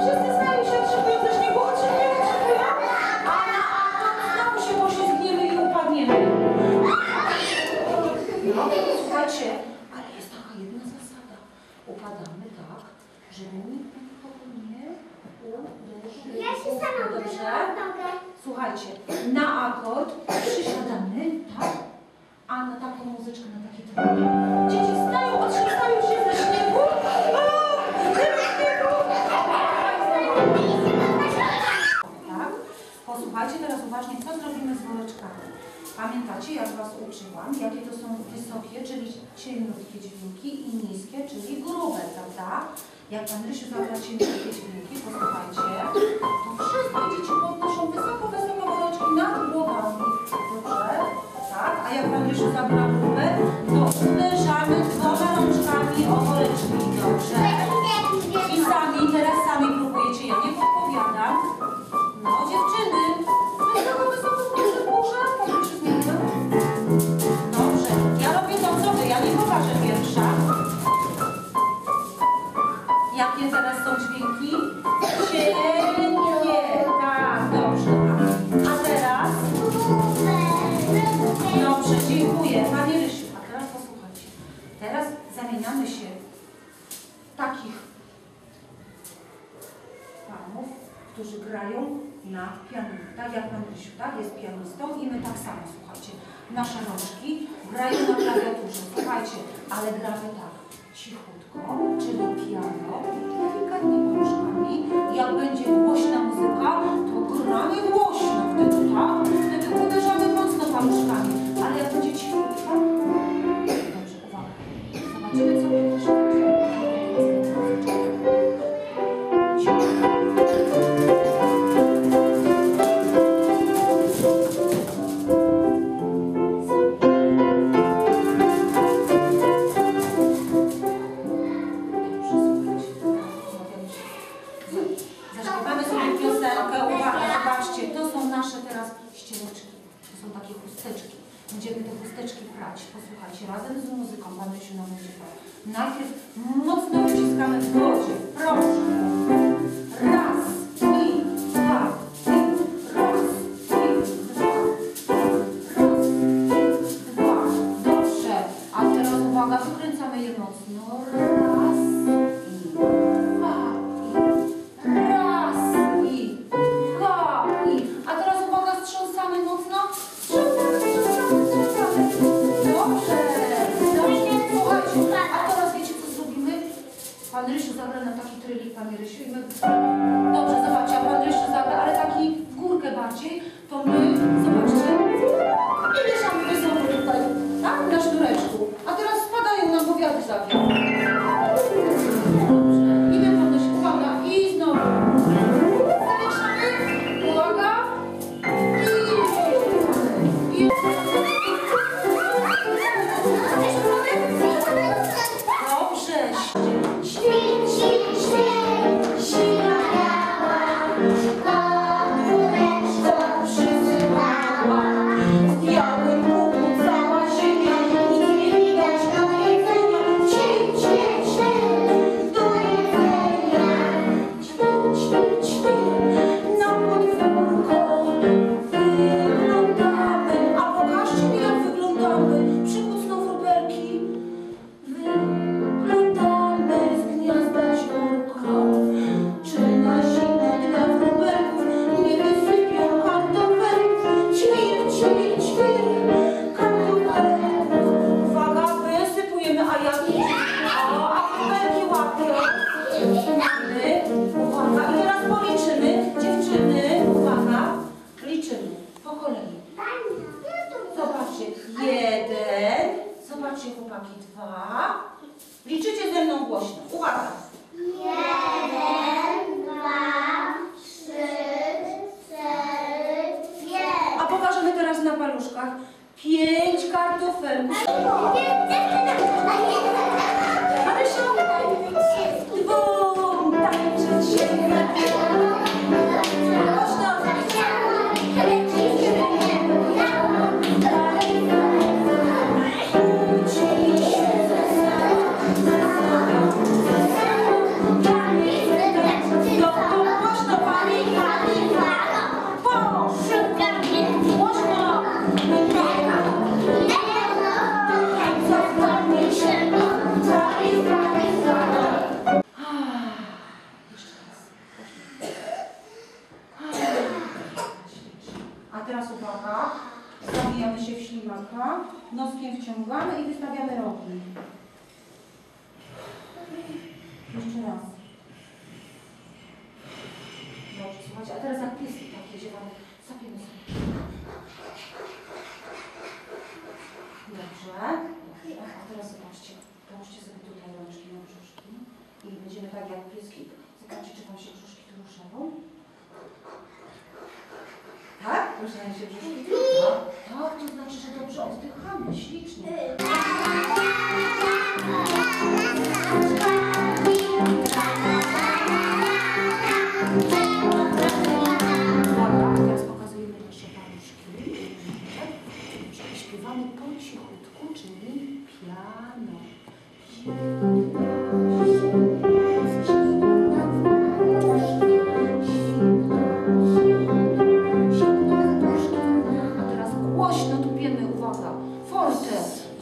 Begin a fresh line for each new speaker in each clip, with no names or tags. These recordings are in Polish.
Wszyscy znają się otrzymują ze śniegu, otrzymują, otrzymują. A na a to znowu się poślizgniemy i upadniemy. No, słuchajcie, ale jest taka jedna zasada. Upadamy tak, żeby nikt nikogo nie uderzył.
Ja się sama
Dobrze?
uderzyłam nogę.
Słuchajcie, na akord przysiadamy, tak? A na taką muzyczkę, na takie. Dzieci stają, Pamiętacie, jak Was uczyłam, jakie to są wysokie, czyli cieniutkie dźwięki i niskie, czyli grube, prawda? Jak Pan Rysiu zagra cieniutkie dźwięki, posłuchajcie, to wszystkie dzieci podnoszą wysoko, wysoko woreczki nad głowami. Dobrze? Tak? A jak Pan Rysiu zagra grube, to uderzamy teraz są dźwięki? Cienkie, tak, dobrze. A teraz? Dobrze, dziękuję. Panie Rysiu, a teraz posłuchajcie. Teraz zamieniamy się takich panów, którzy grają na pianinie. Tak jak pan Rysiu, tak? Jest pianistą i my tak samo, słuchajcie. Nasze rączki grają na klawiaturze, słuchajcie, ale gramy tak cichutko, czyli piano, Będziemy te chusteczki prać. Posłuchajcie, razem z muzyką Pan Rysiu nam będzie. Najpierw mocno uciskamy w wodzie. Pan Rysiu zagra nam taki trylik, Panie Rysiu, i my... Dobrze, zobaczcie, a Pan Rysiu zagra, ale taki w górkę bardziej, to my, zobaczcie, jak a, wróbelki łapią. My, uwaga, i teraz policzymy. Dziewczyny, uwaga, liczymy po kolei. Zobaczcie, jeden, zobaczcie chłopaki, dwa. Liczycie ze mną głośno. Uwaga.
Jeden, dwa, trzy, cztery, pięć.
A pokażemy teraz na paluszkach. Pięć kartofelków. Noskiem wciągamy i wystawiamy rogi. Jeszcze raz. Dobrze, słuchajcie, a teraz jak pieski tak jedzie, tam sapiemy sobie. Dobrze. A teraz zobaczcie, połóżcie sobie tutaj rączki na brzuszki i będziemy tak jak pieski. Zobaczcie, czy Wam się brzuszki tu ruszają. Tak? Ruszają się brzuszki? Tak. Tak, to znaczy, że dobrze oddychamy, ślicznie.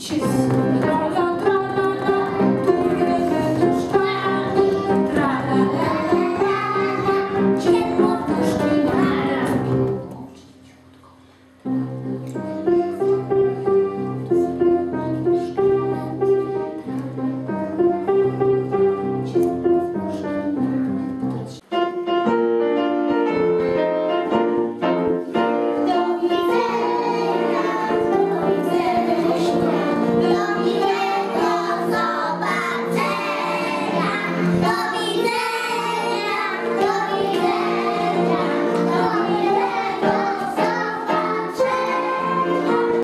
去死。